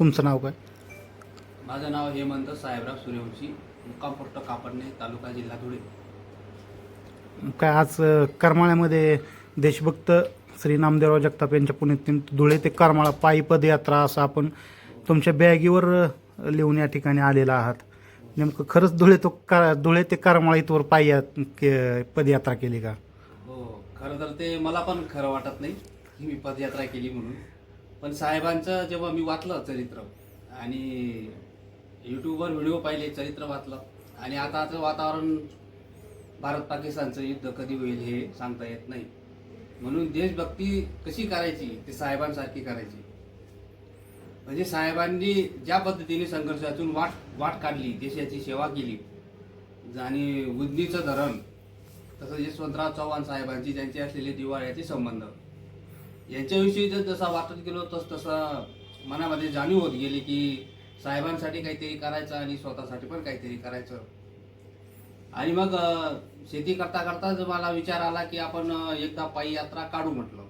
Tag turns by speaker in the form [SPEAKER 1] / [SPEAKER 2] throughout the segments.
[SPEAKER 1] तुमचं नाव काय?
[SPEAKER 2] माझं नाव हेमंत साहेबराव सूर्यवंशी मुक्काम पोस्ट कापडणे तालुका जिल्हा धुळे.
[SPEAKER 1] काय आज अ, करमाळ्यामध्ये देशभक्त श्री नामदेवराव जगताप यांच्या पुण्यतिथी धुळे ते करमाळा पायी पदयात्रा असं आपण तुमच्या बॅगीवर अ, लिहून या ठिकाणी आलेला आहात. नेमकं खरंच धुळे तो का धुळे ते करमाळा इथवर पायी के- पदयात्रा केली का?
[SPEAKER 2] हो खरं तर ते मला पण खरं वाटत नाही की मी पदयात्रा केली म्हणून. पण साहेबांचं जेव्हा मी वाचलं चरित्र आणि यूट्यूबवर व्हिडिओ पाहिले चरित्र वाचलं आणि आताचं वातावरण भारत पाकिस्तानचं युद्ध कधी होईल हे सांगता येत नाही. म्हणून देशभक्ती कशी करायची ते साहेबांसारखी करायची. म्हणजे साहेबांनी ज्या पद्धतीने संघर्षातून वाट वाट काढली देशाची सेवा केली आणि उजनीचं धरण तसं यशवंतराव चव्हाण साहेबांची ज्यांचे असलेले दिवाळ्याचे संबंध यांच्याविषयी जर जसा वाटत गेलो तस तसा मनामध्ये जाणीव होत गेली की साहेबांसाठी काहीतरी करायचं आणि स्वतःसाठी पण काहीतरी करायचं. आणि मग शेती करता करता जर मला विचार आला की आपण एकदा पायी यात्रा काढू म्हटलं.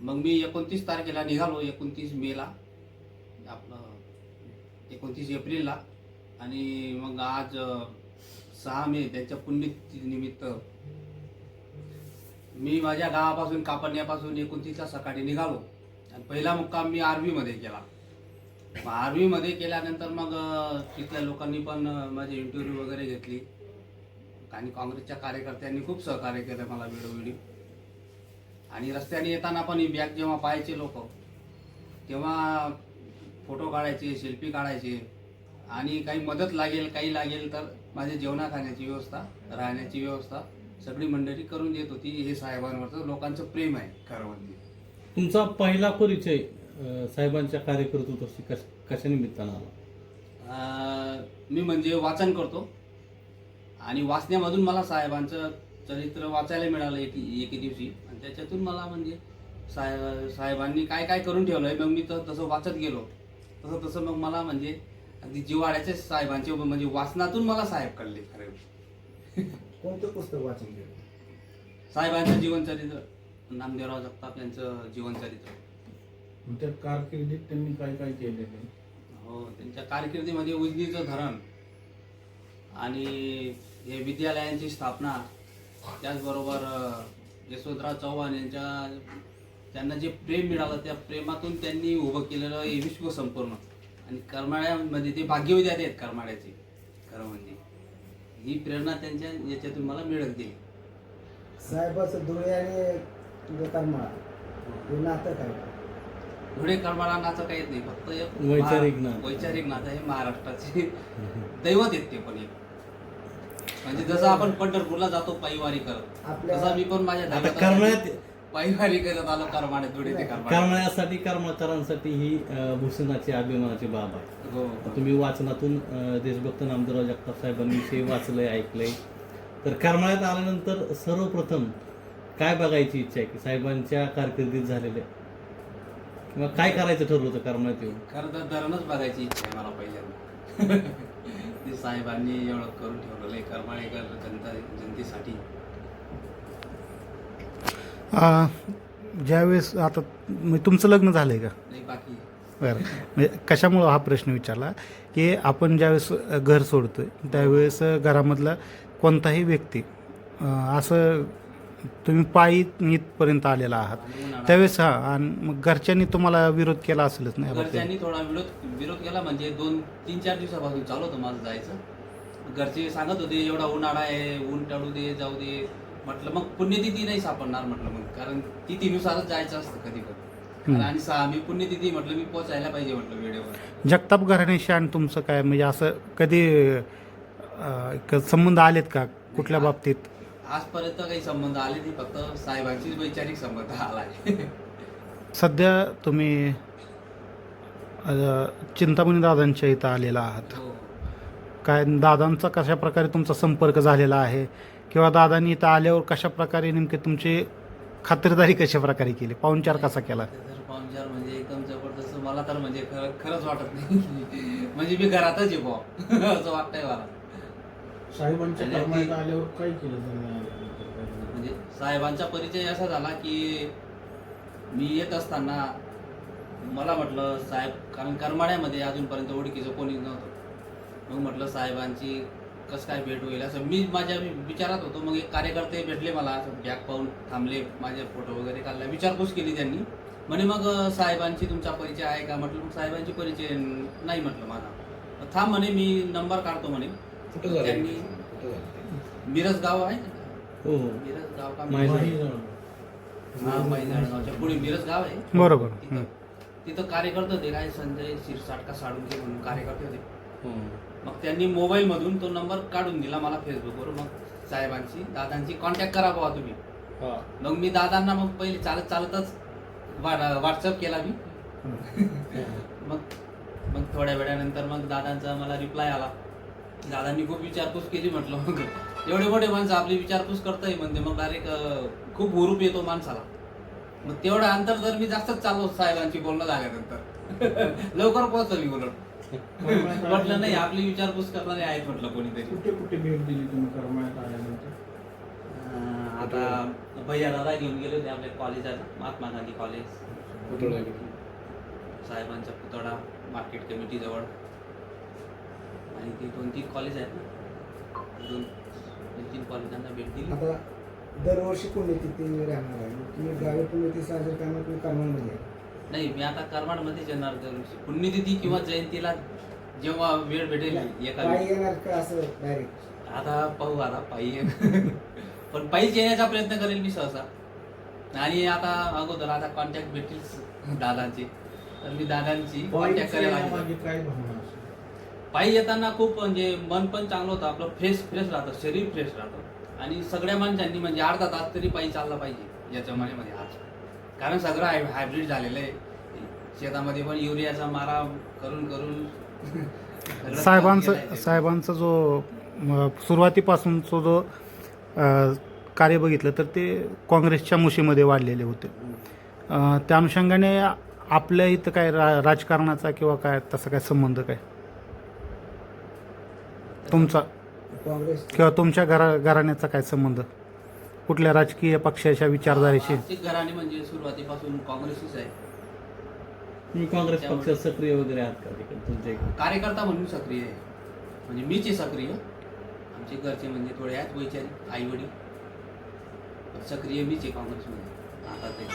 [SPEAKER 2] मग मी एकोणतीस तारखेला निघालो एकोणतीस मेला आपलं एकोणतीस एप्रिलला आणि मग आज सहा मे त्यांच्या पुण्यतिथी निमित्त मी माझ्या गावापासून कापडण्यापासून एकोणतीसला सकाळी निघालो. आणि पहिला मुक्काम मी आर्वीमध्ये केला. मग आर्वीमध्ये केल्यानंतर मग तिथल्या लोकांनी पण माझी इंटरव्ह्यू वगैरे घेतली. आणि काँग्रेसच्या कार्यकर्त्यांनी खूप सहकार्य केलं मला वेळोवेळी. आणि रस्त्याने येताना पण ही बॅग जेव्हा पाहायचे लोक तेव्हा फोटो काढायचे सेल्फी काढायचे. आणि काही मदत लागेल काही लागेल तर माझ्या जेवणा खाण्याची व्यवस्था राहण्याची व्यवस्था. सगळी मंडळी करून देत होती हे साहेबांवरचं. लोकांचं प्रेम आहे. खरं म्हणजे
[SPEAKER 3] तुमचा पहिला परिचय अ, साहेबांच्या कार्यकर्तृत्वाशी कश कशा निमित्तानं आला?
[SPEAKER 2] अं, मी म्हणजे वाचन करतो. आणि वाचण्यामधून मला साहेबांचं चरित्र वाचायला मिळालं एक एके दिवशी. आणि त्याच्यातून मला म्हणजे साहेब साहेबांनी काय काय करून ठेवलंय मग मी तर तसं वाचत गेलो. तसं तसं मग मला म्हणजे अगदी जिवाळ्याचे साहेबांचे म्हणजे वाचनातून मला साहेब कळले खरे.
[SPEAKER 4] कोणतं पुस्तक वाचन केलं?
[SPEAKER 2] साहेबांचं जीवनचरित्र नामदेवराव जगताप यांचं जीवनचरित्र.
[SPEAKER 4] मग त्या कारकिर्दीत त्यांनी काय काय केलेलं?
[SPEAKER 2] हो त्यांच्या कारकिर्दीमध्ये उजनीचं धरण आणि हे विद्यालयांची स्थापना त्याचबरोबर अ, यशवंतराव चव्हाण यांच्या त्यांना जे प्रेम मिळालं त्या प्रेमातून त्यांनी उभं केलेलं हे विश्व संपूर्ण. आणि करमाळ्यामध्ये ते भाग्यविद्यार्थी आहेत करमाळ्याचे खरं म्हणजे ही प्रेरणा त्यांच्या याच्यातून मला मिळत गेली.
[SPEAKER 5] साहेबाचं धुळे आणि करमाळा. हे नातं काय?
[SPEAKER 2] धुळे करमाळा नाचं काही येत नाही फक्त एक
[SPEAKER 3] वैचारिक नातं.
[SPEAKER 2] वैचारिक नातं हे महाराष्ट्राचे दैवत आहेत ते पण एक. म्हणजे जसं आपण पंढरपूरला जातो पायीवारी करत
[SPEAKER 5] आपल्या-
[SPEAKER 2] तसा मी पण माझ्या
[SPEAKER 3] आता करमाळ्यात
[SPEAKER 2] पायीवारी करत आलो करमाडे धुळे ते करमाडे
[SPEAKER 3] करमाळ्यासाठी करमाळकरांसाठी ही अ, भूषणाची अभिमानाची बाब आहे.
[SPEAKER 2] हो.
[SPEAKER 3] तुम्ही वाचनातून अ, देशभक्त नामदेवराव जगताप साहेबांविषयी वाचलंय ऐकलंय. तर करमाळ्यात आल्यानंतर सर्वप्रथम काय बघायची इच्छा आहे की साहेबांच्या कारकिर्दीत झालेल्या? किंवा काय करायचं ठरलं होतं करमाळ्यात येऊन?
[SPEAKER 2] खरं तर धरणच बघायची इच्छा आहे मला पहिल्यांदा. ते साहेबांनी एवढं करून ठेवलेलं आहे. करमाळेकर जनता जनतेसाठी.
[SPEAKER 1] ज्यावेळेस आता म्हणजे तुमचं लग्न झालं आहे का?
[SPEAKER 2] नाही बाकी
[SPEAKER 1] बरं. म्हणजे कशामुळं हा प्रश्न विचारला की आपण ज्यावेळेस घर सोडतोय त्यावेळेस घरामधला कोणताही व्यक्ती असं तुम्ही पायी इथपर्यंत आलेला आहात. त्यावेळेस हा आणि मग घरच्यांनी तुम्हाला विरोध केला असेलच नाही.
[SPEAKER 2] घरच्यांनी थोडा विरोध विरोध केला म्हणजे दोन तीन चार दिवसापासून चालू होतं माझं जायचं. घरचे सांगत होते एवढा उन्हाळा आहे ऊन टाळू दे जाऊ दे. म्हटलं मग पुण्यतिथी नाही सापडणार म्हटलं मग कारण तिथीनुसारच जायचं असतं कधी कधी.
[SPEAKER 1] हम्म.
[SPEAKER 2] आणि सहा मी पुण्यतिथी म्हटलं मी पोचायला पाहिजे म्हटलं वेळेवर.
[SPEAKER 1] जगताप घराण्याशी आणि तुमचं काय म्हणजे असं कधी अं, संबंध आलेत का कुठल्या बाबतीत?
[SPEAKER 2] आजपर्यंत काही संबंध आले नाही फक्त साहेबांचीच वैचारिक संबंध आलाय
[SPEAKER 1] सध्या तुम्ही अं, चिंतामणी दादांच्या इथं आलेला आहात.
[SPEAKER 2] हो.
[SPEAKER 1] काय दादांचा कशा प्रकारे तुमचा संपर्क झालेला आहे? किंवा दादांनी इथं आल्यावर कशा प्रकारे नेमके तुमची खातिरदारी कशा प्रकारे केली? पाहुणचार कसा केला?
[SPEAKER 2] पाहुणचार म्हणजे एकदम जबरदस्त. मला तर म्हणजे खरं खरंच वाटत नाही. म्हणजे मी घरातच आहे बुवा. असं वाटतंय मला.
[SPEAKER 4] साहेबांच्या कर्मात आल्यावर काय केलं?
[SPEAKER 2] म्हणजे साहेबांचा परिचय असा झाला की मी येत असताना मला म्हटलं साहेब कारण करमाड्यामध्ये अजूनपर्यंत ओळखीचं कोणी नव्हतं. मग म्हटलं साहेबांची कसं काय भेट होईल? असं मी माझ्या विचारात होतो. मग एक कार्यकर्ते भेटले मला असं बॅग पाहून थांबले माझे फोटो वगैरे काढला. विचारपूस केली त्यांनी. म्हणे मग साहेबांची तुमचा परिचय आहे का? म्हटलं मग साहेबांची परिचय नाही म्हटलं माझा. मग थांब म्हणे मी नंबर काढतो म्हणे. त्यांनी मिरज गाव आहे?
[SPEAKER 3] हो हो.
[SPEAKER 2] मिरज गाव का. हा पुढे मिरज गाव आहे?
[SPEAKER 1] बरोबर.
[SPEAKER 2] तिथं. कार्यकर्ते होते काय? संजय शिरसाट का साळुंके म्हणून कार्यकर्ते होते.
[SPEAKER 3] हो.
[SPEAKER 2] मग त्यांनी मोबाईल मधून तो नंबर काढून दिला मला फेसबुकवर मग साहेबांची दादांची कॉन्टॅक्ट करा बाबा तुम्ही.
[SPEAKER 6] हा.
[SPEAKER 2] मग मी दादांना मग पहिले चालत चालतच व्हॉट्सअप केला मी. मग मग थोड्या वेळानंतर मग दादांचा मला रिप्लाय आला. दादांनी खूप विचारपूस केली म्हटलं मग एवढे मोठे माणसं आपली विचारपूस करताय म्हणते मग डायरेक्ट खूप हुरूप येतो माणसाला. मग तेवढं अंतर जर मी जास्तच चाललो साहेबांची बोलणं झाल्यानंतर. लवकर पोहोचलो मी उलट म्हटलं नाही आपली विचारपूस करणारे आहेत म्हटलं कोणीतरी.
[SPEAKER 4] कुठे कुठे भेट दिली तुम्ही करमाळ्यात आल्यानंतर?
[SPEAKER 2] आता भैया दादा घेऊन गेले होते आपल्या कॉलेजात महात्मा गांधी कॉलेज
[SPEAKER 6] पुतळा.
[SPEAKER 2] साहेबांचा पुतळा मार्केट कमिटी जवळ. आणि ते दोन तीन कॉलेज आहेत ना. दोन दोन तीन कॉलेजांना भेट दिली.
[SPEAKER 5] आता दरवर्षी पुण्यतिथी राहणार आहे? तुम्ही गावी पुण्यतिथी साजरी करणार तुम्ही करमाळमध्ये आहे.
[SPEAKER 2] नाही मी आता करमाडमध्येच येणार दरवर्षी पुण्यतिथी किंवा जयंतीला जेव्हा वेळ भेटेल एका
[SPEAKER 5] पायी येणार का असं डायरेक्ट
[SPEAKER 2] आता पाहू आता पायी. पण पायीच येण्याचा प्रयत्न करेल मी सहसा. आणि आता अगोदर आता कॉन्टॅक्ट भेटतील दादांची. तर मी दादांची कॉन्टॅक्ट करायला लागेल. पायी येताना खूप म्हणजे मन पण चांगलं होतं आपलं फ्रेश फ्रेश राहतं शरीर फ्रेश राहतं. आणि सगळ्या माणसांनी म्हणजे अर्धा तास तरी पायी चालला पाहिजे या जमान्यामध्ये आज. कारण सगळं हाय हायब्रिड झालेलं आहे. शेतामध्ये पण युरियाचा मारा करून करून
[SPEAKER 1] साहेबांचं. साहेबांचा जो सुरुवातीपासूनचा जो अ, कार्य बघितलं तर ते काँग्रेसच्या मुशीमध्ये वाढलेले होते. अ, त्या अनुषंगाने आपल्या इथं काय रा राजकारणाचा किंवा काय तसा काय संबंध काय? तुमचा
[SPEAKER 5] काँग्रेस
[SPEAKER 1] किंवा तुमच्या घरा घराण्याचा काय संबंध? कुठल्या राजकीय पक्षाच्या विचारधारेशी?
[SPEAKER 2] आर्थिक घराणे म्हणजे सुरुवातीपासून काँग्रेसच आहे.
[SPEAKER 3] तुम्ही काँग्रेस पक्षात सक्रिय वगैरे आहात का तिकडे तुमच्या इकडे?
[SPEAKER 2] कार्यकर्ता म्हणून सक्रिय आहे. म्हणजे मीच आहे सक्रिय. आमचे घरचे म्हणजे थोडे आहेत वैचारिक आई वडील सक्रिय मीच आहे काँग्रेसमध्ये. आता ते